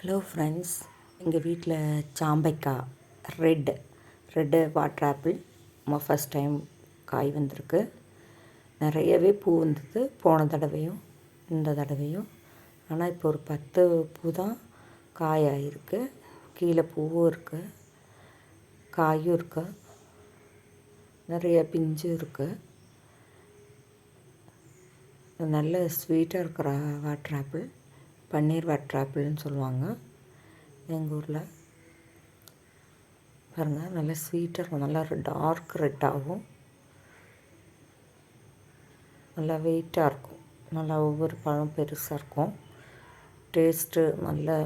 Hello friends எங்கள் வீட்டில் சாம்பைக்காய் ரெட் ரெட்டு வாட்டர் ஆப்பிள் நம்ம ஃபஸ்ட் டைம் காய் வந்திருக்கு. நிறையவே பூ வந்தது. போன தடவையும் இந்த தடவையும். ஆனால் இப்போ ஒரு பத்து பூ தான் காய் ஆகிருக்கு கீழே பூவும் இருக்குது காயும் இருக்கு. நிறைய பிஞ்சும் இருக்குது நல்ல ஸ்வீட்டாக இருக்கிற வாட்டர் ஆப்பிள் பன்னீர் வாட்டர் ஆப்பிள்னு சொல்லுவாங்க. எங்கள் ஊரில். பாருங்கள் நல்லா ஸ்வீட்டாக இருக்கும். நல்லா டார்க் ரெட்டாகும் நல்லா வெயிட்டாக இருக்கும். நல்லா ஒவ்வொரு பழம் பெருசாக இருக்கும். டேஸ்ட்டு நல்ல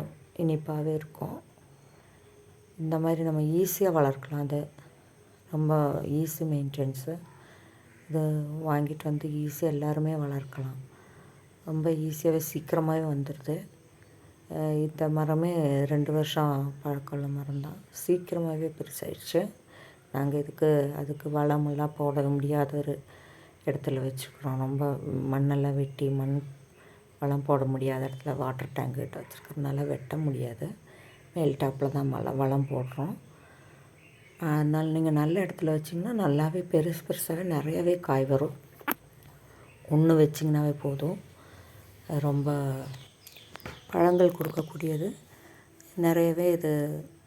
இனிப்பாகவே இருக்கும். இந்த மாதிரி நம்ம ஈஸியாக வளர்க்கலாம் அது ரொம்ப ஈஸி மெயின்டெனன்ஸு இது வாங்கிட்டு வந்து ஈஸியாக எல்லாருமே வளர்க்கலாம். ரொம்ப ஈஸியாகவே சீக்கிரமாகவே வந்துடுது. இந்த மரமே ரெண்டு வருஷம் பழக்கமுள்ள மரம் தான் சீக்கிரமாகவே பெருசாயிடுச்சு. நாங்கள் இதுக்கு அதுக்கு வளமெல்லாம் போட முடியாத ஒரு இடத்துல வச்சுக்கிறோம். ரொம்ப மண்ணெல்லாம் வெட்டி மண் வளம் போட முடியாத இடத்துல வாட்டர் டேங்க் கிட்ட வச்சுருக்கறதுனால வெட்ட முடியாது. மேல் டாப்பில் தான் மழை வளம் போடுறோம். அதனால் நீங்கள் நல்ல இடத்துல வச்சிங்கன்னா நல்லாவே பெருசு பெருசாகவே நிறையாவே காய் வரும். ஒன்று வச்சிங்கனாவே போதும். ரொம்ப பழங்கள் கொடுக்கக்கூடியது. நிறையவே இது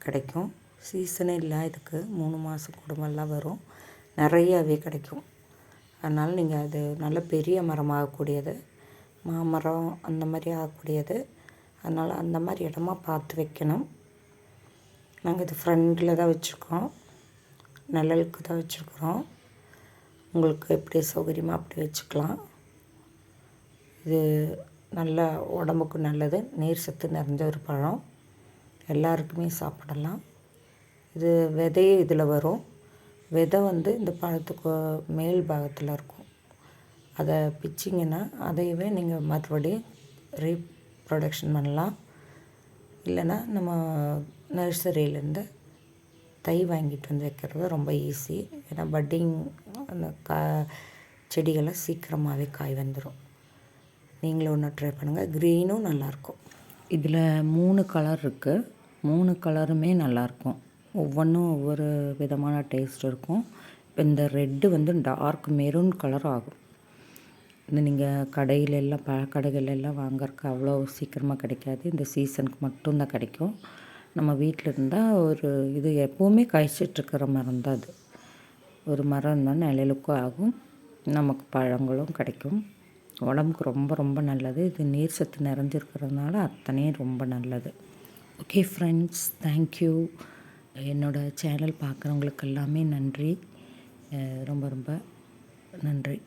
கிடைக்கும். சீசனே இல்லை இதுக்கு மூணு மாதம் குடும்பம்லாம் வரும். நிறையாவே கிடைக்கும். அதனால் நீங்கள் அது நல்ல பெரிய மரம் ஆகக்கூடியது. மாமரம் அந்த மாதிரி ஆகக்கூடியது. அதனால் அந்த மாதிரி இடமா பார்த்து வைக்கணும். நாங்கள் இது ஃப்ரண்டில் தான் வச்சுருக்கோம். நிழலுக்கு தான் வச்சுருக்குறோம் உங்களுக்கு எப்படி சௌகரியமாக அப்படி வச்சுக்கலாம். இது நல்ல உடம்புக்கு நல்லது. நீர் சத்து நிறைஞ்ச ஒரு பழம். எல்லாருக்குமே சாப்பிடலாம். இது விதையே இதில் வரும். விதை வந்து இந்த பழத்துக்கு மேல் பாகத்தில் இருக்கும். அதை பிச்சிங்கன்னா அதையவே நீங்கள் மற்றபடி ரீப்ரொடக்ஷன் பண்ணலாம். இல்லைன்னா நம்ம நர்சரியிலேருந்து தை வாங்கிட்டு வந்து வைக்கிறது ரொம்ப ஈஸி ஏன்னா பட்டிங் அந்த கா செடிகளை சீக்கிரமாகவே காய் வந்துடும் நீங்களும் ஒன்று ட்ரை பண்ணுங்கள் க்ரீனும் நல்லாயிருக்கும் இதில் மூணு கலர் இருக்குது மூணு கலருமே நல்லாயிருக்கும் ஒவ்வொன்றும் ஒவ்வொரு விதமான டேஸ்ட் இருக்கும். இப்போ இந்த ரெட்டு வந்து டார்க் மெரூன் கலர் ஆகும். இந்த நீங்கள் கடையிலெல்லாம் எல்லாம் பழக்கடைகள் எல்லாம் வாங்குறக்கு அவ்வளோ சீக்கிரமாக கிடைக்காது. இந்த சீசனுக்கு மட்டும்தான் கிடைக்கும். நம்ம வீட்டில் இருந்தால் ஒரு இது எப்போவுமே காய்ச்சிட்ருக்கிற மரம் தான் அது. ஒரு மரம் இருந்தால் நிழலுக்கும் ஆகும். நமக்கு பழங்களும் கிடைக்கும். உடம்புக்கு ரொம்ப ரொம்ப நல்லது. இது நீர் சத்து நிறைஞ்சிருக்கிறதுனால அத்தனையும் ரொம்ப நல்லது. ஓகே ஃப்ரெண்ட்ஸ் தேங்க்யூ என்னோடய சேனல் பார்க்குறவங்களுக்கு எல்லாமே நன்றி. ரொம்ப ரொம்ப நன்றி.